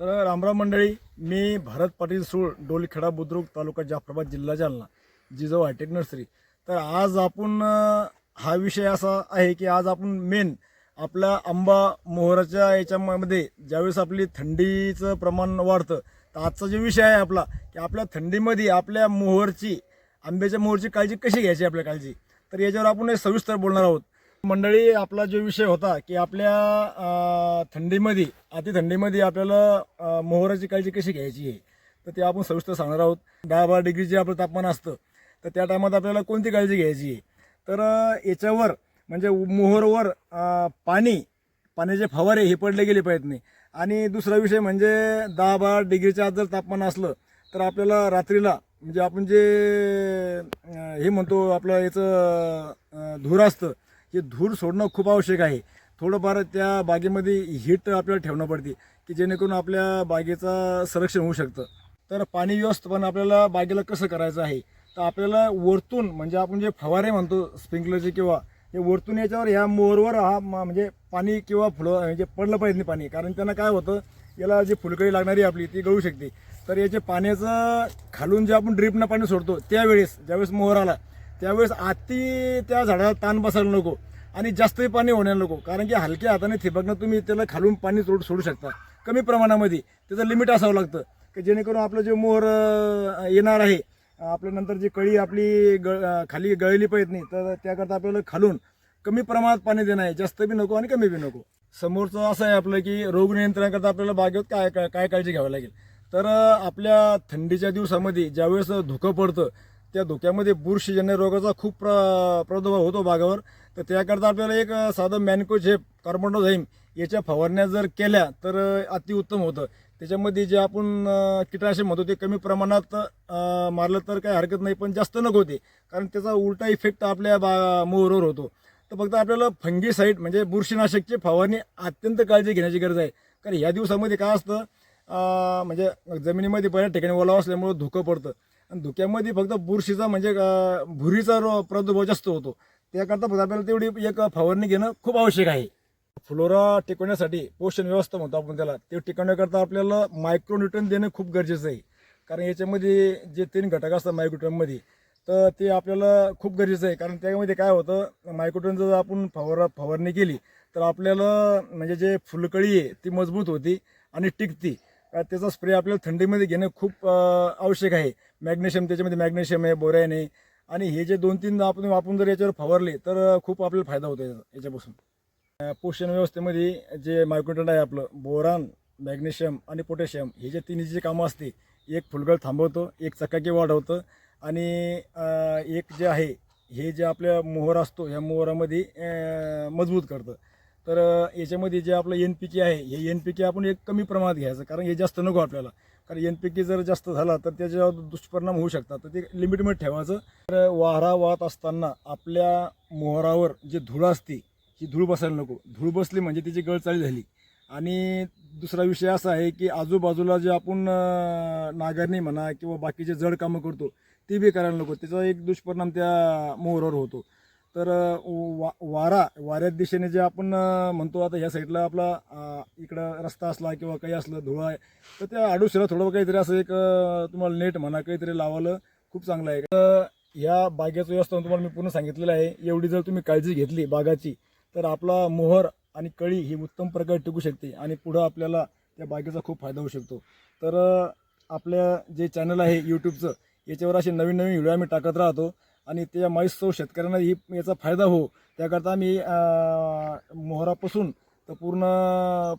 तर रामराम मंडळी मी भारत पाटील सूळ डोलखेडा बुद्रुक तालुका जाफराबाद जिल्हा जालना जिजाऊ हायटेक नर्सरी. तर आज आपण हा विषय असा आहे की आज आपण मेन आपला आंबा मोहराच्या याच्यामध्ये ज्यावेळेस आपली थंडीचं प्रमाण वाढतं तर आजचा जो विषय आहे आपला की आपल्या थंडीमध्ये आपल्या मोहरची आंब्याच्या मोहरची काळजी कशी घ्यायची आपल्या काळजी? तर याच्यावर आपण सविस्तर बोलणार आहोत. मंडळी आपला जो विषय होता की आपल्या थंडीमध्ये अति थंडीमध्ये आपल्याला मोहराची काळजी कशी घ्यायची आहे तर ते आपण सविस्तर सांगणार आहोत. दहा बारा डिग्री जे आपलं तापमान असतं तर त्या टायमात आपल्याला कोणती काळजी घ्यायची आहे तर याच्यावर म्हणजे मोहरवर पाणी पाण्याचे फवारे हे पडले गेले पाहिजेत. नाही आणि दुसरा विषय म्हणजे दहा बारा डिग्रीच्या आत जर तापमान असलं तर आपल्याला रात्रीला म्हणजे आपण जे हे म्हणतो आपलं याचं धूर असतं हे धूर सोडणं खूप आवश्यक आहे. थोडंफार त्या बागेमध्ये हीट आपल्याला ठेवणं पडते की जेणेकरून आपल्या बागेचं संरक्षण होऊ शकतं. तर पाणी व्यवस्थापन आपल्याला बागेला कसं करायचं आहे? तर आपल्याला वरतून म्हणजे आपण जे फवारे म्हणतो स्प्रिंकलरचे किंवा हे वरतून याच्यावर ह्या मोरवर हा म्हणजे पाणी किंवा फुलं म्हणजे पडलं पाहिजे नाही पाणी. कारण त्यांना काय होतं याला जी फुलकळी लागणारी आपली ती गळू शकते. तर याचे पाण्याचं खालून जे आपण ड्रीपनं पाणी सोडतो त्यावेळेस ज्यावेळेस मोहर आला त्यावेळेस आती त्या झाडाला ताण बसायला नको आणि जास्तही पाणी होण्याला नको. कारण की हलक्या हाताने थिबकणं तुम्ही त्याला खालून पाणी सोड सोडू शकता. कमी प्रमाणामध्ये. त्याचं लिमिट असावं लागतं. की जेणेकरून आपलं जे मोहर येणार आहे आपल्यानंतर जी कळी आपली ग खाली गळली पाहिजे नाही तर त्याकरता आपल्याला खालून कमी प्रमाणात पाणी देणं आहे. जास्त बी नको आणि कमी बी नको. समोरचं असं आहे आपलं की रोग नियंत्रणाकरता आपल्याला बागेत काय काय काय काळजी घ्यावी लागेल. तर आपल्या थंडीच्या दिवसामध्ये ज्यावेळेस धुकं पडतं त्या धुक्यामध्ये बुरशीजन्य रोगाचा खूप प्र प्रादुर्भाव होतो बागावर तर त्याकरता आपल्याला एक साधं मॅनको झेप कार्बोनोझाईम याच्या फवारण्या जर केल्या तर अतिउत्तम होतं. त्याच्यामध्ये जे आपण कीटकनाशक म्हणतो ते कमी प्रमाणात मारलं तर काही हरकत नाही पण जास्त नको होते कारण त्याचा उलटा इफेक्ट आपल्या बा मोहरवर होतो. तर फक्त आपल्याला फंगीसाईड म्हणजे बुरशीनाशकची फवारणी अत्यंत काळजी घेण्याची गरज आहे. कारण ह्या दिवसामध्ये काय असतं म्हणजे जमिनीमध्ये बऱ्याच ठिकाणी ओलावा असल्यामुळं धुकं पडतं. आणि धुक्यामध्ये फक्त बुरशीचा म्हणजे भुरीचा रो- प्रादुर्भाव जास्त होतो. त्याकरता फक्त आपल्याला तेवढी एक फवारणी घेणं खूप आवश्यक आहे. फ्लोरा टिकवण्यासाठी पोषण व्यवस्था म्हणतो आपण त्याला. ते टिकवण्याकरता आपल्याला मायक्रोन्युट्रन देणं खूप गरजेचं आहे. कारण याच्यामध्ये जे तीन घटक असतात मायक्रोट्रनमध्ये तर ते आपल्याला खूप गरजेचं आहे. कारण त्यामध्ये काय होतं मायक्रोट्रन जर आपण फवार फवारणी केली तर आपल्याला म्हणजे जे फुलकळी आहे ती मजबूत होती आणि टिकती. त्याचा स्प्रे आपल्याला थंडीमध्ये घेणं खूप आवश्यक आहे. मॅग्नेशियम त्याच्यामध्ये मॅग्नेशियम आहे बोरॅन आहे. आणि हे जे दोन तीन आपण आपण जर याच्यावर फवारले तर खूप आपल्याला फायदा होतो याचा- याच्यापासून. पोषण व्यवस्थेमध्ये जे मायक्रोटन आहे आपलं बोरान मॅग्नेशियम आणि पोटॅशियम हे जे तिन्ही जे कामं असते एक फुलगळ थांबवतं एक चकाकी वाढवतं आणि एक जे आहे हे जे आपल्या मोहर असतो ह्या मोहरामध्ये मजबूत करतं. तर याच्यामध्ये जे आपलं एन पी के आहे हे एन पी के आपण एक कमी प्रमाणात घ्यायचं कारण हे जास्त नको आपल्याला. कारण एन पी के जर जास्त झाला तर त्याच्यावर दुष्परिणाम होऊ शकतात. तर ते लिमिटमध्ये ठेवायचं. तर वारा वाहत असताना आपल्या मोहरावर जे धूळ असते ही धूळ बसायला नको. धूळ बसली म्हणजे तिची गळचाळी झाली. आणि दुसरा विषय असा आहे की आजूबाजूला जे आपण नागरणी नांगरणी म्हणा किंवा बाकीचे जड कामं करतो ते बी करायला नको. त्याचा एक दुष्परिणाम त्या मोहरावर होतो. तर वा वारा वाऱ्यात दिशेने जे आपण म्हणतो आता ह्या साईडला आपला इकडं रस्ता असला किंवा काही असलं धुळा आहे तर त्या आडुशीला थोडं काहीतरी असं एक तुम्हाला नेट म्हणा काहीतरी लावायला खूप चांगलं आहे. तर या बागेचं व्यवस्थापन तुम्हाला मी पूर्ण सांगितलेलं आहे. एवढी जर तुम्ही काळजी घेतली बागाची तर आपला मोहर आणि कळी ही उत्तम प्रकारे टिकू शकते आणि पुढं आपल्याला त्या बागेचा खूप फायदा होऊ शकतो. तर आपल्या जे चॅनल आहे यूट्यूबचं याच्यावर असे नवीन नवीन व्हिडिओ आम्ही टाकत राहतो. आणि त्या माईसो शेतकऱ्यांना ही याचा फायदा हो. त्याकरता आम्ही मोहरापासून तर पूर्ण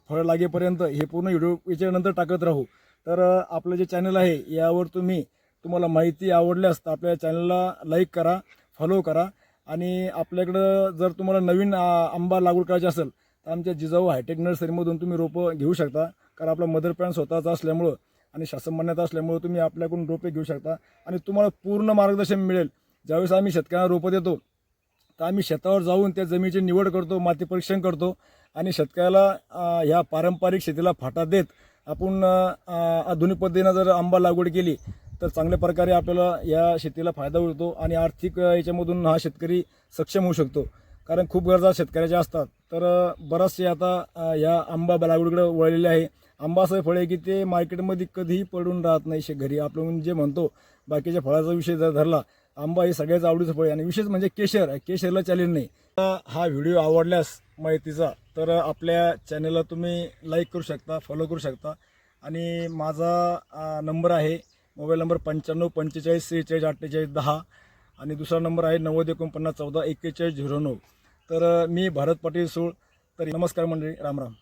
फळ लागेपर्यंत हे पूर्ण व्हिडिओ याच्यानंतर टाकत राहू. तर आपलं जे चॅनल आहे यावर तुम्ही तुम्हाला माहिती आवडल्यास तर आपल्या चॅनलला लाईक करा फॉलो करा आणि आपल्याकडं जर तुम्हाला नवीन आंबा लागवड करायची असेल तर आमच्या जिजाऊ हायटेक नर्सरीमधून तुम्ही रोपं घेऊ शकता. कारण आपला मदर प्लॅन स्वतःचा असल्यामुळं आणि शासन मान्यता असल्यामुळं तुम्ही आपल्याकडून रोपे घेऊ शकता आणि तुम्हाला पूर्ण मार्गदर्शन मिळेल. ज्यावेळेस आम्ही शेतकऱ्यांना रोपं देतो तर आम्ही शेतावर जाऊन त्या जमिनीची निवड करतो माती परीक्षण करतो आणि शेतकऱ्याला ह्या पारंपरिक शेतीला फाटा देत आपण आधुनिक पद्धतीनं जर आंबा लागवड केली तर चांगल्या प्रकारे आपल्याला या शेतीला फायदा होतो आणि आर्थिक याच्यामधून हा शेतकरी सक्षम होऊ शकतो. कारण खूप गरजा शेतकऱ्याच्या असतात. तर बराचसे आता या आंबा लागवडीकडे वळलेले आहे. आंबा असं फळ आहे की ते मार्केटमध्ये कधीही पडून राहत नाही. शे घरी आपण जे म्हणजे म्हणतो बाकीच्या फळाचा विषय जर धरला आंबा हे सगळ्याच आवडीचं फळ आणि विशेष म्हणजे केशर केशरला चॅलेंज नाही. हा व्हिडिओ आवडल्यास माहितीचा तर आपल्या चॅनलला तुम्ही लाईक करू शकता फॉलो करू शकता. आणि माझा नंबर आहे मोबाईल नंबर पंच्याण्णव पंचेचाळीस सेहेचाळीस अठ्ठेचाळीस दहा. आणि दुसरा नंबर आहे नव्वद एकोणपन्नास चौदा एक्केचाळीस झिरो नऊ. तर मी भारत पाटील सूळ. तर नमस्कार मंडळी राम राम.